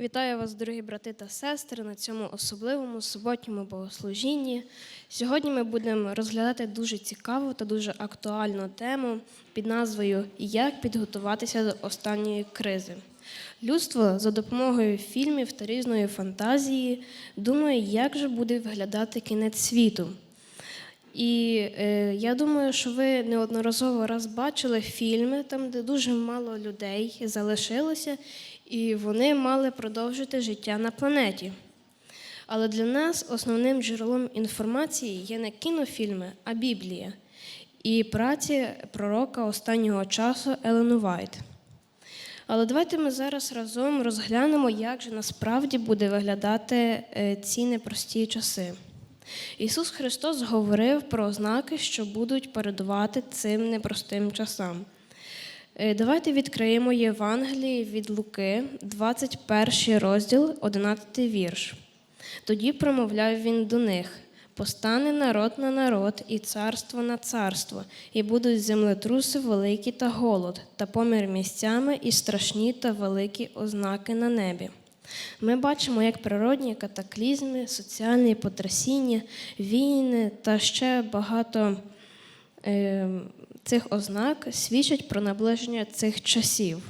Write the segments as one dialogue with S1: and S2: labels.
S1: Вітаю вас, дорогі брати та сестри, на цьому особливому суботньому богослужінні. Сьогодні ми будемо розглядати дуже цікаву та дуже актуальну тему під назвою Як підготуватися до останньої кризи. Людство за допомогою фільмів та різної фантазії думає, як же буде виглядати кінець світу. І е, я думаю, що ви неодноразово раз бачили фільми, там, де дуже мало людей залишилося, і вони мали продовжити життя на планеті. Але для нас основним джерелом інформації є не кінофільми, а Біблія і праці пророка останнього часу Елену Вайт. Але давайте ми зараз разом розглянемо, як же насправді буде виглядати е, ці непрості часи. Ісус Христос говорив про ознаки, що будуть передувати цим непростим часам. Е, Давайте відкриємо Євангеліє від Луки, 21 розділ, 11 вірш. Тоді промовляв він до них: постане народ на народ, і царство на царство, і будуть землетруси великі та голод, та помір місцями, і страшні та великі ознаки на небі. Ми бачимо, як природні катаклізми, соціальні потрясіння, війни та ще багато цих ознак свідчать про наближення цих часів.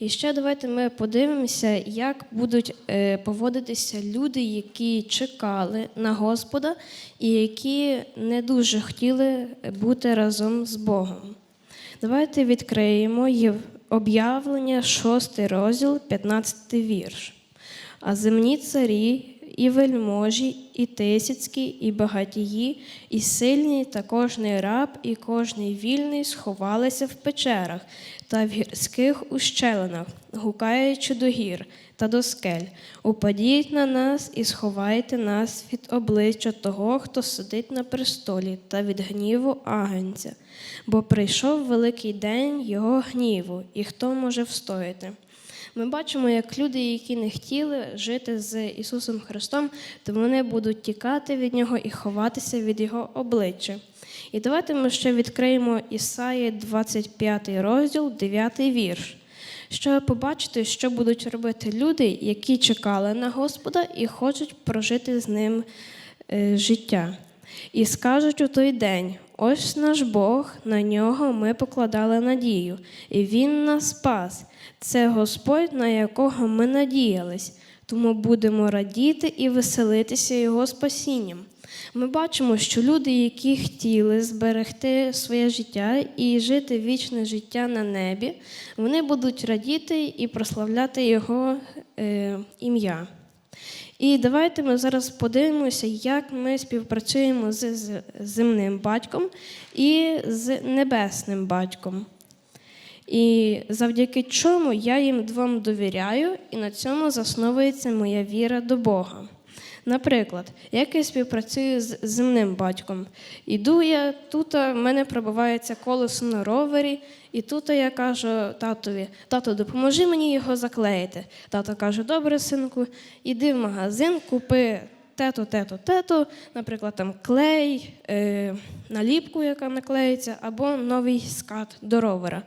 S1: І ще давайте ми подивимося, як будуть е, поводитися люди, які чекали на Господа і які не дуже хотіли бути разом з Богом. Давайте відкриємо об'явлення, 6 розділ, 15 вірш. А земні царі, і вельможі, і тисяцькі, і багатії, і сильні, та кожний раб, і кожний вільний сховалися в печерах та в гірських ущелинах, гукаючи до гір та до скель. Упадіть на нас і сховайте нас від обличчя того, хто сидить на престолі, та від гніву агенця. Бо прийшов великий день його гніву, і хто може встояти? Ми бачимо, як люди, які не хотіли жити з Ісусом Христом, то вони будуть тікати від Нього і ховатися від Його обличчя. І давайте ми ще відкриємо Ісаї 25 розділ, 9 вірш, щоб побачити, що будуть робити люди, які чекали на Господа і хочуть прожити з ним е, життя. І скажуть у той день: ось наш Бог, на нього ми покладали надію, і Він нас спас. Це Господь, на якого ми надіялись, тому будемо радіти і веселитися Його спасінням. Ми бачимо, що люди, які хотіли зберегти своє життя і жити вічне життя на небі, вони будуть радіти і прославляти Його е, ім'я. І давайте ми зараз подивимося, як ми співпрацюємо з земним батьком і з небесним батьком. І завдяки чому я їм двом довіряю, і на цьому засновується моя віра до Бога. Наприклад, як я співпрацюю з земним батьком. Іду я, тут в мене пробивається колесо на ровері, і тут я кажу татові: тато, допоможи мені його заклеїти. Тато каже: Добре, синку, іди в магазин, купи тето, тето, тето, наприклад, там клей, е, наліпку, яка наклеїться, або новий скат до ровера.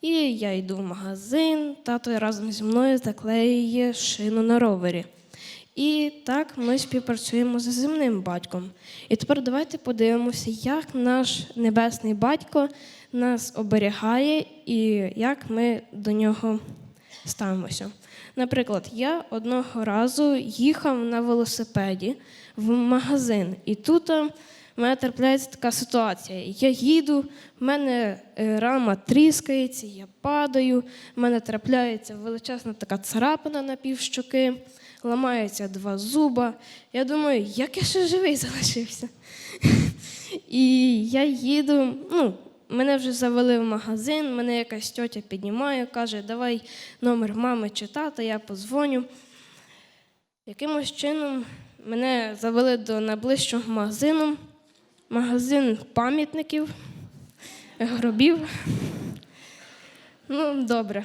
S1: І я йду в магазин, тато разом зі мною заклеює шину на ровері. І так ми співпрацюємо з земним батьком. І тепер давайте подивимося, як наш небесний батько нас оберігає і як ми до нього ставимося. Наприклад, я одного разу їхав на велосипеді в магазин, і тут е, в мене трапляється така ситуація. Я їду, в мене е, рама тріскається, я падаю, в мене трапляється величезна така царапина на півщоки, ламаються два зуба. Я думаю, як я ще живий залишився. І я їду, ну, мене вже завели в магазин, мене якась тьотя піднімає, каже, давай номер мами чи тата, я позвоню. Якимось чином мене завели до найближчого магазину, магазин пам'ятників, гробів. Ну, добре.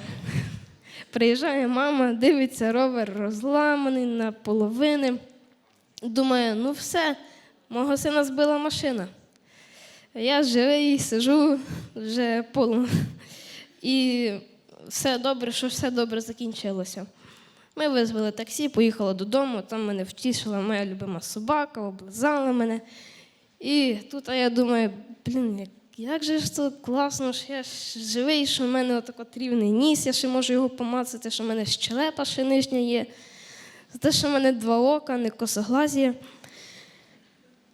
S1: Приїжджає мама, дивиться, ровер розламаний на половини. Думає, ну все, мого сина збила машина. Я живий, сижу вже полу. І все добре, що все добре закінчилося. Ми визвали таксі, поїхали додому, там мене втішила моя любима собака, облизала мене. І тут я думаю, блін, як, же ж це класно, що я живий, що в мене отак от рівний ніс, я ще можу його помацати, що в мене щелепа ще нижня є. За те, що в мене два ока, не косоглазі.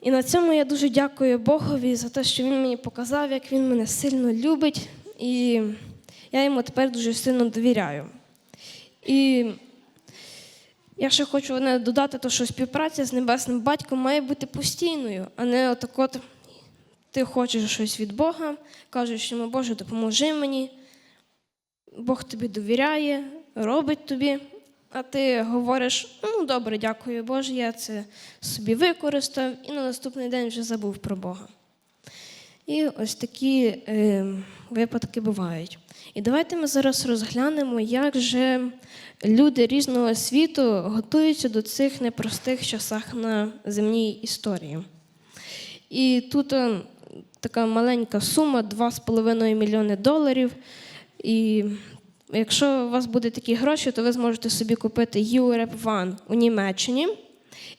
S1: І на цьому я дуже дякую Богові за те, що він мені показав, як він мене сильно любить, і я йому тепер дуже сильно довіряю. І я ще хочу додати, то, що співпраця з небесним батьком має бути постійною, а не отак от ти хочеш щось від Бога, кажеш йому, Боже, допоможи мені. Бог тобі довіряє, робить тобі, а ти говориш, ну добре, дякую Боже, я це собі використав і на наступний день вже забув про Бога. І ось такі е, випадки бувають. І давайте ми зараз розглянемо, як же люди різного світу готуються до цих непростих часах на земній історії. І тут е, така маленька сума 2,5 мільйони доларів. І якщо у вас будуть такі гроші, то ви зможете собі купити Europe One у Німеччині.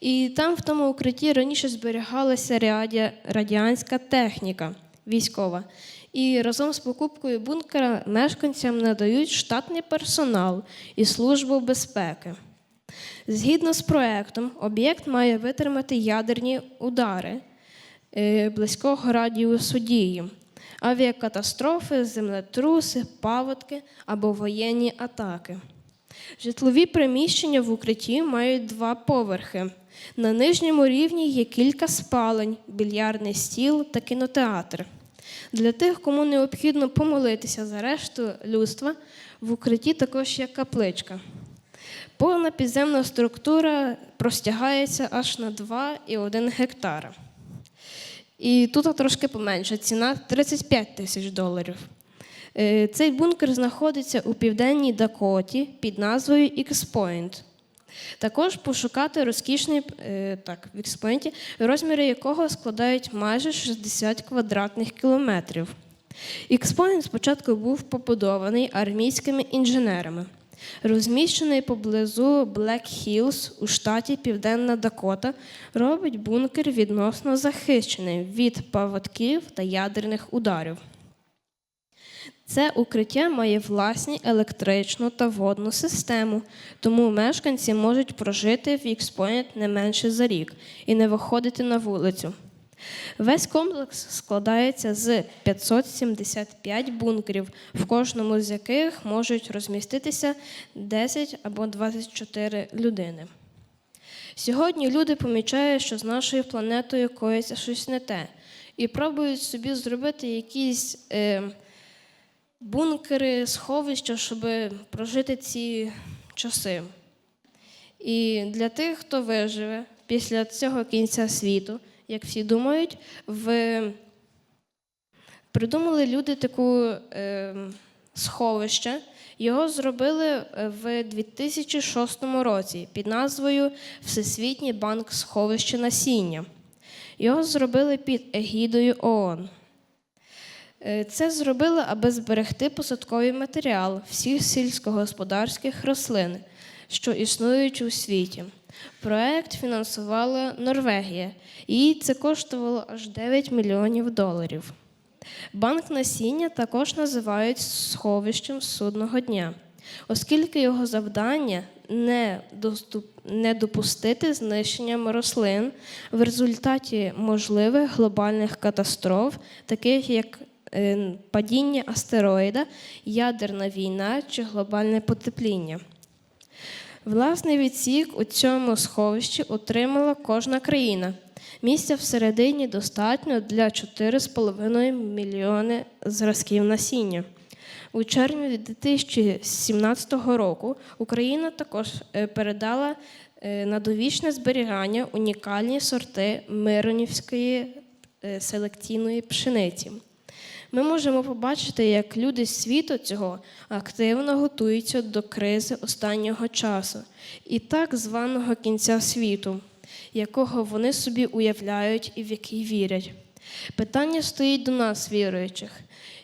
S1: І там в тому укритті раніше зберігалася раді- радіанська техніка військова. І разом з покупкою бункера мешканцям надають штатний персонал і службу безпеки. Згідно з проектом, об'єкт має витримати ядерні удари близького радіусу дії, авіакатастрофи, землетруси, паводки або воєнні атаки. Житлові приміщення в укритті мають два поверхи. На нижньому рівні є кілька спалень, більярдний стіл та кінотеатр. Для тих, кому необхідно помолитися за решту людства, в укритті також є капличка. Повна підземна структура простягається аж на 2,1 гектара. І тут трошки поменше, ціна 35 тисяч доларів. Е, Цей бункер знаходиться у південній Дакоті під назвою X-Point. Також пошукати розкішний е, так, в X-Point, розміри якого складають майже 60 квадратних кілометрів. X-Point спочатку був побудований армійськими інженерами. Розміщений поблизу Блек Хіллз у штаті Південна Дакота, робить бункер відносно захищеним від паводків та ядерних ударів. Це укриття має власні електричну та водну систему, тому мешканці можуть прожити в X-Point не менше за рік і не виходити на вулицю. Весь комплекс складається з 575 бункерів, в кожному з яких можуть розміститися 10 або 24 людини. Сьогодні люди помічають, що з нашою планетою коїться щось не те, і пробують собі зробити якісь е, бункери, сховища, щоб прожити ці часи. І для тих, хто виживе після цього кінця світу, як всі думають, в... придумали люди таку е, сховище. Його зробили е, в 2006 році під назвою Всесвітній банк сховища насіння. Його зробили під егідою ООН. Е, Це зробили, аби зберегти посадковий матеріал всіх сільськогосподарських рослин, що існують у світі. Проект фінансувала Норвегія, і це коштувало аж 9 мільйонів доларів. Банк насіння також називають сховищем судного дня, оскільки його завдання не, доступ, не допустити знищення рослин в результаті можливих глобальних катастроф, таких як е, падіння астероїда, ядерна війна чи глобальне потепління. Власний відсік у цьому сховищі отримала кожна країна. Місця всередині достатньо для 4,5 мільйони зразків насіння. У червні 2017 року Україна також е, передала е, на довічне зберігання унікальні сорти Миронівської е, селекційної пшениці. Ми можемо побачити, як люди світу цього активно готуються до кризи останнього часу і так званого кінця світу, якого вони собі уявляють і в який вірять. Питання стоїть до нас, віруючих.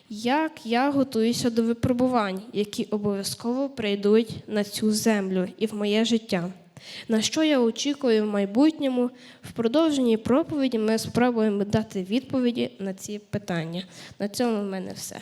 S1: Як я готуюся до випробувань, які обов'язково прийдуть на цю землю і в моє життя? На що я очікую в майбутньому? В продовженні проповіді ми спробуємо дати відповіді на ці питання. На цьому в мене все.